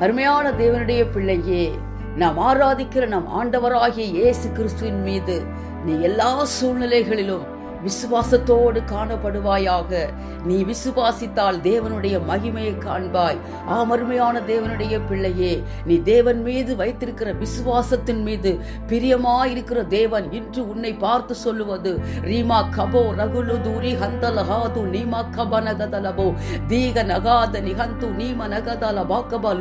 அருமையான தேவனுடைய பிள்ளையே நாம் ஆராதிக்கிற நம் ஆண்டவராகிய இயேசு கிறிஸ்துவின் மீது நீ எல்லா சூழ்நிலைகளிலும் விசுவாசத்தோடு காணப்படுவாயாக. நீ விசுவாசித்தால் தேவனுடைய மகிமையை காண்பாய். ஆமருமையான தேவனுடைய பிள்ளையே நீ தேவன் மீது வைத்திருக்கிற விசுவாசத்தின் மீது பிரியமாயிருக்கிற தேவன் இன்று உன்னை பார்த்து சொல்லுவது ரீமா கபோ ரகுலு தூரி ஹந்தலஹாது நீமா கப நகதலபோ தீக நகாத நிகந்து நீம நகதல பாக்கப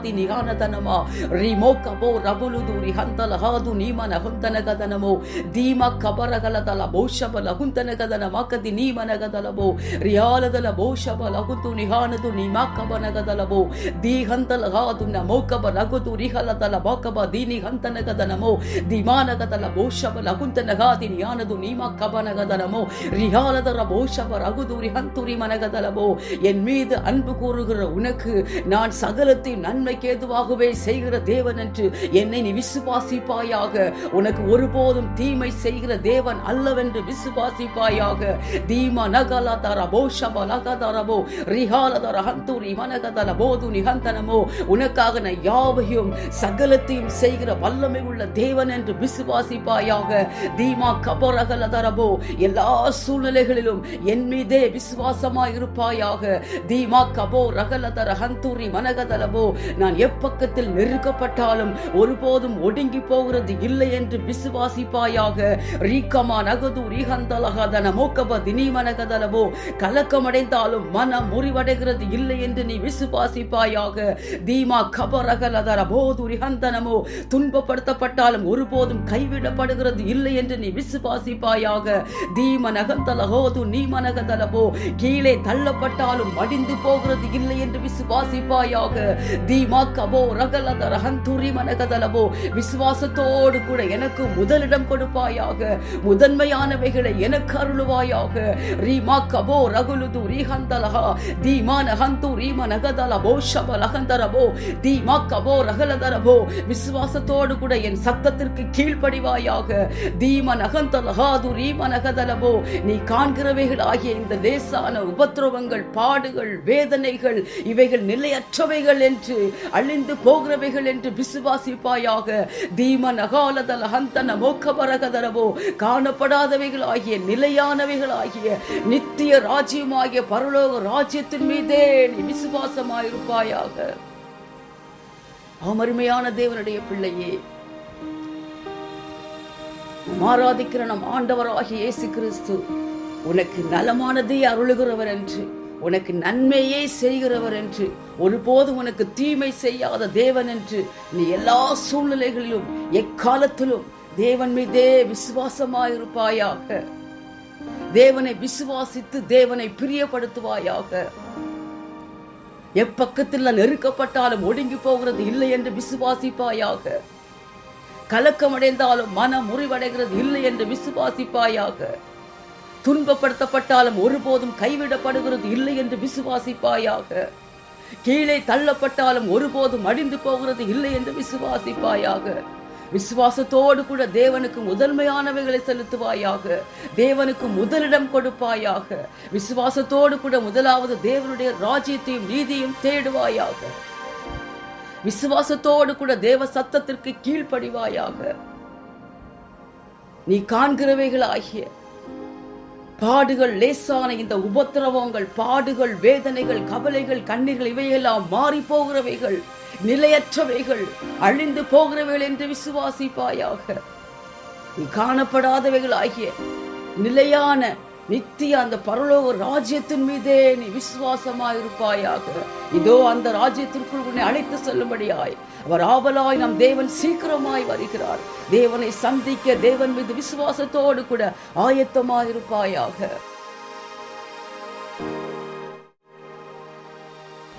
రిహాతి నిహానతనమా రిమో కబో రగులుదు రిహంతల హాదు నీమన హుంతన కథనమో ధీమ కబరగల తల భోషబల హుంతన కథన మాకది నీమన కథలబో రియాలదల భోషబల హుతు నిహానదు నీమా కబన కథలబో దీహంతల హాదు నమో కబ రగుతు రిహల తల బాకబ దీని హంతన కథనమో దిమాన కథల భోషబల హుంతన హాది నియానదు నీమా కబన కథనమో ரிஹாலதர போஷப ரகுதுரி ஹந்துரி மனகதலபோ என் மீது அன்பு கூறுகிற உனக்கு நான் சகலத்தை நன்மை நன்மைக்கு ஏதுவாகவே செய்கிற தேவன் என்று என்னை நீ விசுவாசிப்பாயாக. உனக்கு ஒருபோதும் தீமை செய்கிற தேவன் அல்லவென்று விசுவாசிப்பாயாக. தீமா நகல தர போஷப லகதரபோ ரிஹாலதர ஹந்தூரி மனகதல போது நிகந்தனமோ உனக்காக நான் யாவையும் சகலத்தையும் செய்கிற வல்லமை உள்ள தேவன் என்று விசுவாசிப்பாயாக. தீமா கபரகல தரபோ எல்லா சூழ்நிலைகளிலும் என் மீதே விசுவாசமாய் இருப்பாயாக தீமா கபோ ரகலதர ஹந்தூரி மனகதலபோ நான் எப்பக்கத்தில் நெருக்கப்பட்டாலும் ஒருபோதும் ஒடுங்கி போகிறது இல்லை என்று விசுவாசிப்பாயாக. ரீக்கமா நகது ரீகந்தலகதன மோக்கப தினிமனகதலவோ கலக்கமடைந்தாலும் மனம் முறிவடைகிறது இல்லை என்று நீ விசுவாசிப்பாயாக. தீமா கபரகலதர போது ரிஹந்தனமோ துன்பப்படுத்தப்பட்டாலும் ஒருபோதும் கைவிடப்படுகிறது இல்லை என்று நீ விசுவாசிப்பாயாக. தீம நகந்தலகோது நீமனகதலவோ கீழே தள்ளப்பட்டாலும் மடிந்து போகிறது இல்லை என்று விசுவாசிப்பாயாக. தீ கபோ ரகலதர மனகதலவோ மனகதலபோ விசுவாசத்தோடு கூட எனக்கு முதலிடம் கொடுப்பாயாக முதன்மையானவைகளை எனக்கு அருளுவாயாக. ரீமா கபோ ரகுலுது ரீஹந்தலஹா தீமா நகந்து ரீம நகதலபோ ஷப லகந்தரபோ தீமா கபோ ரகலதரபோ விசுவாசத்தோடு கூட என் சத்தத்திற்கு கீழ்ப்படிவாயாக. தீம நகந்தலஹாது ரீம நகதலபோ நீ காண்கிறவைகள் ஆகிய இந்த லேசான உபத்திரவங்கள் பாடுகள் வேதனைகள் இவைகள் நிலையற்றவைகள் என்று அழிந்து போகிறவைகள் என்று விசுவாசிப்பாயாக. தீம நகாலதல ஹந்தன மோக்கபரகதரவோ. காணப்படாதவைகள் ஆகிய நிலையானவைகள் ஆகிய நித்திய ராஜ்யமாகிய பரலோக ராஜ்யத்தின் மீதே நீ விசுவாசமாயிருப்பாயாக. அமருமையான தேவனுடைய பிள்ளையே ஆராதிக்கிற நம் ஆண்டவராகிய இயேசு கிறிஸ்து உனக்கு நலமானதை அருளுகிறவர் என்று. உனக்கு நன்மையே செய்கிறவர் என்று ஒருபோதும் உனக்கு தீமை செய்யாத தேவன் என்று நீ எல்லா சூழ்நிலைகளிலும் எக்காலத்திலும் தேவன் மீதே விசுவாசமாயிருப்பாயாக. தேவனை விசுவாசித்து தேவனை பிரியப்படுத்துவாயாக. எப்பக்கத்தில் நான் நெருக்கப்பட்டாலும் ஒடுங்கி போகிறது இல்லை என்று விசுவாசிப்பாயாக. கலக்கமடைந்தாலும் மனம் முறிவடைகிறது இல்லை என்று விசுவாசிப்பாயாக. துன்பப்படுத்தப்பட்டாலும் ஒருபோதும் கைவிடப்படுகிறது இல்லை என்று விசுவாசிப்பாயாக. கீழே தள்ளப்பட்டாலும் ஒருபோதும் அடிந்து போகிறது இல்லை என்று விசுவாசிப்பாயாக. விசுவாசத்தோடு கூட தேவனுக்கு முதன்மையானவைகளை செலுத்துவாயாக. தேவனுக்கு முதலிடம் கொடுப்பாயாக. விசுவாசத்தோடு கூட முதலாவது தேவனுடைய ராஜ்யத்தையும் நீதியும் தேடுவாயாக. விசுவாசத்தோடு கூட தேவ சத்தத்திற்கு கீழ்ப்படிவாயாக. நீ காண்கிறவைகளாகிய பாடுகள் லேசான இந்த உபத்திரவங்கள் பாடுகள் வேதனைகள் கவலைகள் கண்ணீர்கள் இவையெல்லாம் மாறி போகிறவைகள் நிலையற்றவைகள் அழிந்து போகிறவைகள் என்று விசுவாசிப்பாயாக. நீ காணப்படாதவைகள் ஆகிய நிலையான நித்திய அந்த பரலோக ராஜ்யத்தின் மீதே நீ விசுவாசமாயிருப்பாயாக. இதோ அந்த ராஜ்யத்திற்குள் உன்னை அழைத்து செல்லும்படியாய். அவர் ஆவலாய் நம் தேவன் சீக்கிரமாய் வருகிறார். தேவனை சந்திக்க தேவன் மீது விசுவாசத்தோடு கூட ஆயத்தமாயிருப்பாயாக.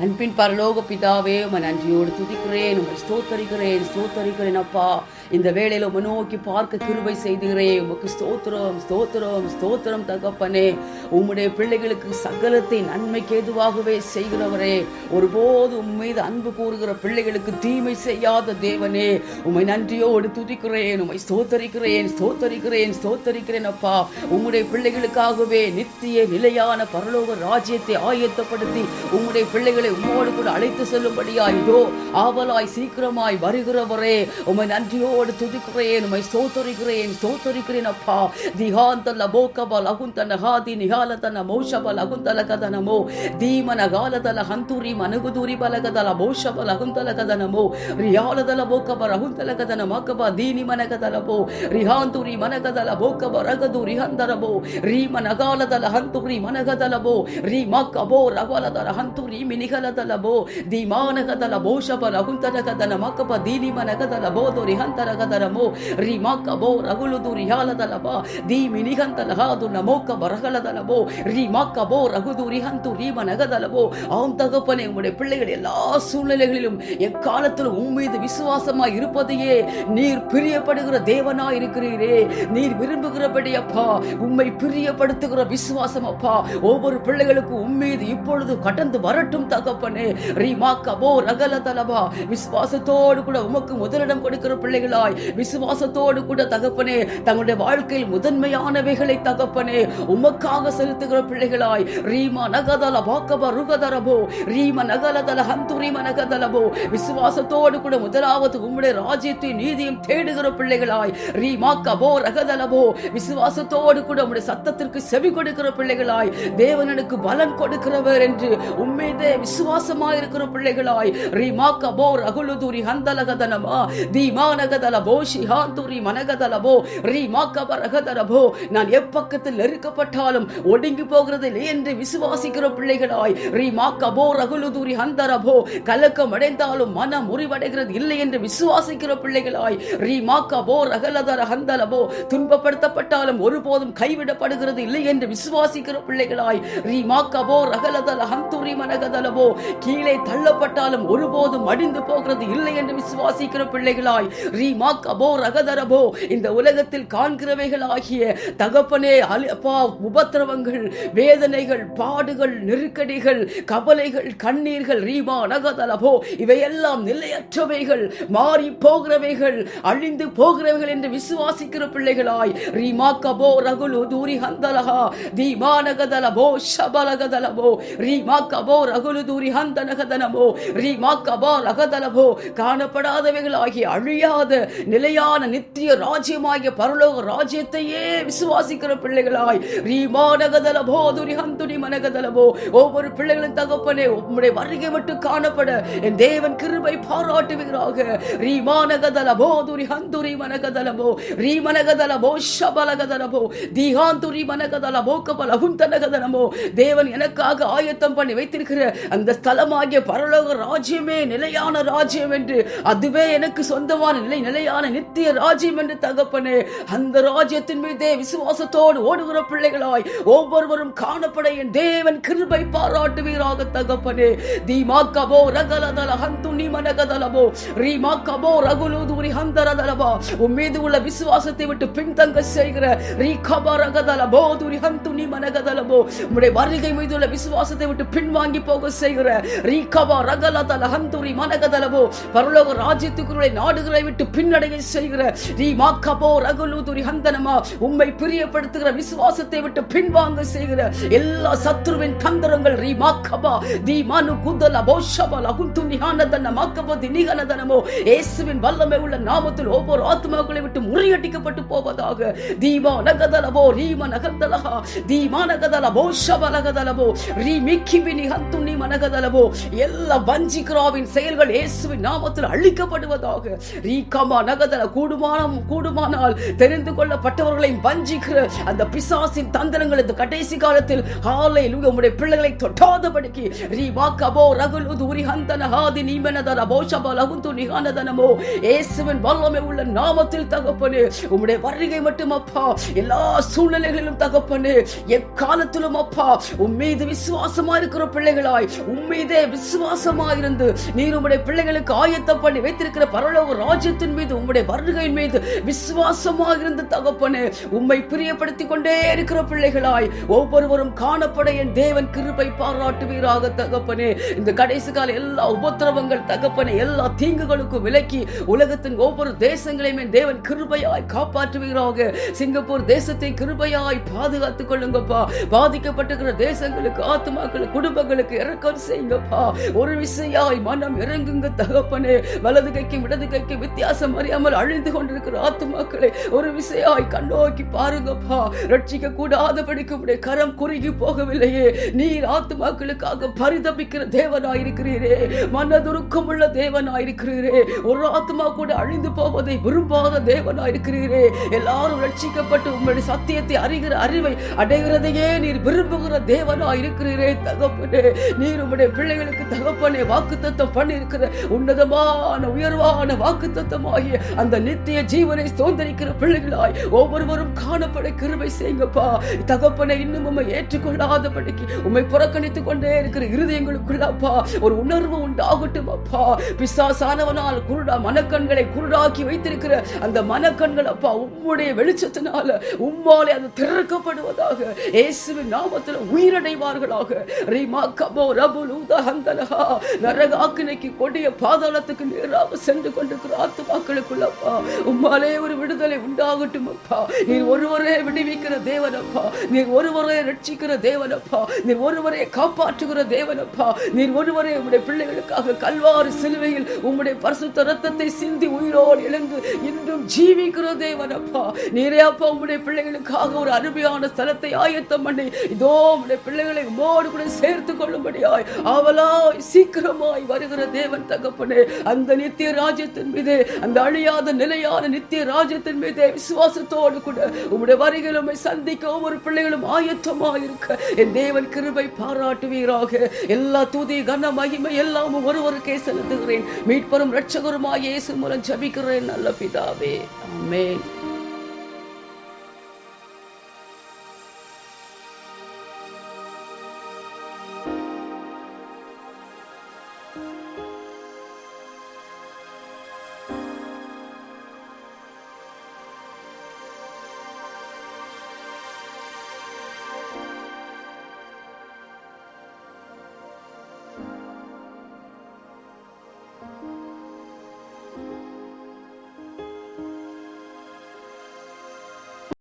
அன்பின் பரலோக பிதாவே உமை நன்றியோடு துதிக்கிறேன் உமை ஸ்தோத்தரிக்கிறேன் ஸ்தோத்தரிக்கிறேன் அப்பா. இந்த வேளையில உமை நோக்கி பார்க்க கிருபை செய்துகிறேன். உமக்கு ஸ்தோத்திரம் ஸ்தோத்திரம் ஸ்தோத்திரம் தகப்பனே. உம்முடைய பிள்ளைகளுக்கு சகலத்தை நன்மைக்கு எதுவாகவே செய்கிறவரே. ஒருபோது உம் மீது அன்பு கூறுகிற பிள்ளைகளுக்கு தீமை செய்யாத தேவனே. உமை நன்றியோடு துதிக்கிறேன் உமை ஸ்தோத்தரிக்கிறேன் ஸ்தோத்தரிக்கிறேன் ஸ்தோத்தரிக்கிறேன் அப்பா. உம்முடைய பிள்ளைகளுக்காகவே நித்திய நிலையான பரலோக ராஜ்யத்தை ஆயத்தப்படுத்தி உம்முடைய பிள்ளைகளை உம்மோடு கூட அழைத்து செல்லும்படியாய் இதோ ஆவலாய் சீக்கிரமாய் வருகிறவரே உமை நன்றியோடு துதிக்கிறேன் உமை சோத்தரிக்கிறேன் சோத்தரிக்கிறேன் அப்பா. திகாந்தல்ல போக்கபல் அகுந்தன ஹாதி நிகாலதன மௌஷபல் அகுந்தல கதனமோ. தீமன காலதல ஹந்தூரி மனகுதூரி பலகதல மௌஷபல் அகுந்தல கதனமோ. ரியாலதல போக்கபர் அகுந்தல கதன மாக்கபா தீனி மனகதலபோ ரிஹாந்தூரி மனகதல போக்கபர் அகது ரிஹந்தரபோ ரீமன காலதல ஹந்தூரி மனகதலபோ ரீ மாக்கபோ ரகலதல ஹந்தூரி மினி ರಿಹಲದ ಲಭೋ ದಿಮಾನಗದ ಲಭೋ ಶಬ ರಹುಂತರಗದ ನಮಕಪ ದೀನಿಮನಗದ ಲಭೋ ದುರಿಹಂತರಗದ ರಮೋ ರಿಮಕ ಬೋ ರಗುಲು ದುರಿಹಾಲದ ಲಭ ದಿ ಮಿನಿಗಂತ ಲಹಾದು ನಮೋಕ ಬರಹಲದ ಲಭೋ ರಿಮಕ ಬೋ ರಘುದು ರಿಹಂತು ರೀಮನಗದ ಲಭೋ ஆம் தகப்பனே உங்களுடைய பிள்ளைகள் எல்லா சூழ்நிலைகளிலும் எக்காலத்திலும் உன் மீது விசுவாசமாய் இருப்பதையே நீர் பிரியப்படுகிற தேவனாய் இருக்கிறீரே நீர் விரும்புகிறபடி அப்பா உண்மை பிரியப்படுத்துகிற விசுவாசம் அப்பா ஒவ்வொரு பிள்ளைகளுக்கும் உன் மீது இப்பொழுது கடந்து வரட்டும் தக தகப்பனே ரீமா கபோ ரகல தலபா விசுவாசத்தோடு கூட உமக்கு முதலிடம் கொடுக்கிற பிள்ளைகளாய் விசுவாசத்தோடு கூட தகப்பனே தங்களுடைய வாழ்க்கையில் முதன்மையானவைகளை தகப்பனே உமக்காக செலுத்துகிற பிள்ளைகளாய் ரீமா நகதல பாக்கப ருகதரபோ ரீம நகலதல ஹந்துரீம நகதலபோ விசுவாசத்தோடு கூட முதலாவது உம்முடைய ராஜ்யத்தை நீதியும் தேடுகிற பிள்ளைகளாய் ரீமா கபோ ரகதலபோ விசுவாசத்தோடு கூட உம்முடைய சத்தத்திற்கு செவி கொடுக்கிற பிள்ளைகளாய் தேவனனுக்கு பலன் கொடுக்கிறவர் என்று உண்மைதே விசுவாசமா இருக்கிற பிள்ளைகளாய். ரீமா கபோ ரகுலுதுரி ஹந்தலகதனமா தீமானகதலபோ ஷிஹாந்துரி மனகதலபோ ரீமா கப ரகதலபோ. நான் எப்பக்கத்தில் நெருக்கப்பட்டாலும் ஒடுங்கி போகிறது இல்லை என்று விசுவாசிக்கிற பிள்ளைகளாய். ரீமா கபோ ரகுலுதுரி ஹந்தரபோ. கலக்கம் அடைந்தாலும் மனம் முறிவடைகிறது இல்லை என்று விசுவாசிக்கிற பிள்ளைகளாய். ரீமா கபோ ரகலதர ஹந்தலபோ. துன்பப்படுத்தப்பட்டாலும் ஒருபோதும் கைவிடப்படுகிறது இல்லை என்று விசுவாசிக்கிற பிள்ளைகளாய். ரீமாக்கபோ கபோ ரகலதல ஹந்துரி மனகதலபோ கீழே தள்ளப்பட்டாலும் ஒருபோதும் மடிந்து போகிறது இல்லை என்று விசுவாசிக்கிற பிள்ளைகளாய். ரீமா கபோ ரகதரபோ இந்த உலகத்தில் காண்கிறவைகள் ஆகிய தகப்பனே அப்பா உபத்திரவங்கள் வேதனைகள் பாடுகள் நெருக்கடிகள் கவலைகள் கண்ணீர்கள் ரீமா நகதலபோ இவையெல்லாம் நிலையற்றவைகள் மாறி போகிறவைகள் அழிந்து போகிறவைகள் என்று விசுவாசிக்கிற பிள்ளைகளாய். ரீமா கபோ ரகுலு தூரி ஹந்தலகா தீமா நகதலபோ ஷபலகதலபோ ரீமா கபோ ரகுலு தூரி ரீமா கபா ரகதலபோ காணப்படாதவைகள் அழியாத நிலையான நித்திய ராஜ்யமாகிய பரலோக ராஜ்யத்தையே விசுவாசிக்கிற பிள்ளைகளாய் ரீமா நகதலபோ துரி ஹந்துரி மனகதலபோ ஒவ்வொரு பிள்ளைகளின் தகப்பனே உம்முடைய வருகை மட்டும் காணப்பட என் தேவன் கிருபை பாராட்டுவீராக. ரீமா நகதலபோ துரி ஹந்துரி மனகதலபோ ரீமனகதலபோ ஷபலகதலபோ தீகாந்துரி மனகதலபோ கபல ஹுந்தனகதலமோ தேவன் எனக்காக ஆயத்தம் பண்ணி வைத்திருக்கிற அந்த ஸ்தலமாகிய பரலோக ராஜ்யமே நிலையான ராஜ்யம் என்று அதுவே எனக்கு சொந்தமான நிலை நிலையான நித்திய ராஜ்யம் என்று தகப்பனே அந்த ராஜ்யத்தின் மீதே விசுவாசத்தோடு ஓடுகிற பிள்ளைகளாய் ஒவ்வொருவரும் காணப்பட என் தேவன் கிருபை பாராட்டுவீராக தகப்பனே. தீமா கபோ ரகலதல ஹந்துனி மனகதலபோ ரீமா கபோ ரகுலுதுரி ஹந்தரதலபா உன் மீது உள்ள விசுவாசத்தை விட்டு பின்தங்க செய்கிற ரீகபா ரகதலபோ துரி ஹந்துனி மனகதலபோ உம்முடைய வருகை மீது உள்ள விசுவாசத்தை விட்டு பின்வாங்கி போக செய்கிற ரீ கபா ரகலதல ஹந்துரி மனகதலவோ பரலோக ராஜ்யத்துக்குள்ளே நாடுகளை விட்டு பின்னடைய செய்கிற ரீ மாக்கபோ ரகுலுதுரி ஹந்தனமா உம்மை பிரியப்படுத்துகிற விசுவாசத்தை விட்டு பின்வாங்க செய்கிற எல்லா சத்ருவின் தந்திரங்கள் ரீ மாக்கபா தி மனு குதல போஷபா லகுந்து நிஹானதன மாக்கபோ தி நிகனதனமோ இயேசுவின் வல்லமை உள்ள நாமத்தில் ஒவ்வொரு ஆத்மாக்களை விட்டு முறியடிக்கப்பட்டு போவதாக தீமா நகதலவோ ரீம நகந்தலகா தீமா நகதலபோ ஷப நகதலபோ ரீ நீ மனக சகதலவோ எல்லா வஞ்சிக்ராவின் செயல்கள் இயேசுவின் நாமத்தில் அழிக்கப்படுவதாக. ரீகமா நகதல கூடுமானம் கூடுமானால் தெரிந்து கொள்ளப்பட்டவர்களையும் வஞ்சிக்கிற அந்த பிசாசின் தந்திரங்கள் இந்த கடைசி காலத்தில் ஆலை உங்களுடைய பிள்ளைகளை தொட்டாதபடிக்கு. ரீ வாக்கபோ ரகுல் உதுரி ஹந்தன ஹாதி நீமனதன போஷப லகுந்து நிகானதனமோ. இயேசுவின் வல்லமை உள்ள நாமத்தில் தகப்பனு உங்களுடைய வருகை மட்டும் அப்பா. எல்லா சூழ்நிலைகளிலும் தகப்பனு எக்காலத்திலும் அப்பா. உன் மீது விசுவாசமா இருக்கிற பிள்ளைகளாய் உம்மீதே விசுவாசமாயிருந்து நீர் உம்முடைய பிள்ளைகளுக்கு ஆயத்தம் பண்ணி வைத்திருக்கிற பரலோக ராஜ்யத்தின் மீது உம்முடைய வருகையின் மீது விசுவாசமா இருந்து தகப்பனு உம்மை பிரியப்படுத்திக் கொண்டே இருக்கிற பிள்ளைகளாய் ஒவ்வொருவரும் காணப்பட என் தேவன் கிருபை பாராட்டுவீராக தகப்பனே. இந்த கடைசி கால எல்லா உபத்திரவங்கள் தகப்பனே எல்லா தீங்குகளுக்கும் விலக்கி உலகத்தின் ஒவ்வொரு தேசங்களையும் என் தேவன் கிருபையாய் காப்பாற்றுவீராக. சிங்கப்பூர் தேசத்தை கிருபையாய் பாதுகாத்துக் கொள்ளுங்கப்பா. பாதிக்கப்பட்டிருக்கிற தேசங்களுக்கு ஆத்மாக்களுக்கு குடும்பங்களுக்கு இறக்கம் செய்யுங்கப்பா. ஒரு விசையாய் மனம் இறங்குங்க தகப்பனே. வலது கைக்கும் இடது கைக்கும் வித்தியாசம் அறியாமல் அழிந்து கொண்டிருக்கிற ஆத்துமாக்களை ஒரு விசையாய் கண்ணோக்கி பாருங்கப்பா. ரட்சிக்க கூடாதபடிக்கு உடைய கரம் குறுகி போகவில்லையே. நீர் ஆத்துமாக்களுக்காக பரிதபிக்கிற தேவனாயிருக்கிறீரே. மனதுருக்கம் உள்ள தேவனாயிருக்கிறீரே. ஒரு ஆத்மா கூட அழிந்து போவதை விரும்பாத தேவனாயிருக்கிறீரே. எல்லாரும் ரட்சிக்கப்பட்டு உங்களுடைய சத்தியத்தை அறிகிற அறிவை அடைகிறதையே நீர் விரும்புகிற தேவனாயிருக்கிறீரே தகப்பனே. நீர் உம்முடைய பிள்ளைகளுக்கு தகப்பனே வாக்குத்தத்தம் பண்ணி இருக்கிற உன்னதமான உயர்வான வாக்குத்தத்தமாகிய அந்த நித்திய ஜீவனை சுதந்திரிக்கிற பிள்ளைகளாய் ஒவ்வொருவரும் காணப்பட கிருபை செய்யுங்கப்பா. தகப்பனை இன்னும் உம்மை ஏற்றுக்கொள்ளாதபடிக்கு உண்மை புறக்கணித்துக் கொண்டே இருக்கிற இருதயங்களுக்குள்ளப்பா. ஒரு உணர்வு உண்டாகட்டும் அப்பா பிசாசானவனால் குருடா மனக்கண்களை குருடாக்கி வைத்திருக்கிற அந்த மனக்கண்கள் அப்பா உம்முடைய வெளிச்சத்தினால உம்மாலே அது திறக்கப்படுவதாக இயேசுவின் நாமத்தில் உயிரடைவார்களாக. ரீமா கபோ லூதா நரக நரகாக்கினைக்கு கொடிய பாதாளத்துக்கு நேராக சென்று கொண்டிருக்கிற ஆத்துமாக்களுக்குள்ளப்பா. உம்மாலே ஒரு விடுதலை உண்டாகட்டும் அப்பா நீர் ஒருவரே விடுவிக்கிற தேவனப்பா. நீர் ஒருவரே ரட்சிக்கிற தேவனப்பா. நீர் ஒருவரே காப்பாற்றுகிற தேவனப்பா. நீர் ஒருவரே உம்முடைய பிள்ளைகளுக்காக கல்வாறு சிலுவையில் உம்முடைய பரிசுத்த ரத்தத்தை சிந்தி உயிரோடு எழுந்து இன்றும் ஜீவிக்கிற தேவனப்பா. நீரே அப்பா உம்முடைய பிள்ளைகளுக்காக ஒரு அருமையான ஸ்தலத்தை ஆயத்தம் பண்ணி இதோ உம்முடைய பிள்ளைகளை உமோடு கூட சேர்த்து கொள்ளும்படியாய் அவளாய் சீக்கிரமாய் வருகிற தேவன் தகப்பனே அந்த நித்திய ராஜ்யத்தின் மீது அந்த அழியாத நிலையான நித்திய ராஜ்யத்தின் மீது விசுவாசத்தோடு கூட உம்முடைய வருகையில் சந்திக்க ஒவ்வொரு பிள்ளைகளும் ஆயத்தமாக இருக்க என் தேவன் கிருபை பாராட்டுவீராக. எல்லா துதி கன மகிமை எல்லாமும் ஒருவருக்கே செலுத்துகிறேன். மீட்பரும் ரட்சகருமாய் இயேசு மூலம் ஜபிக்கிறேன் நல்ல பிதாவே. ஆமென்.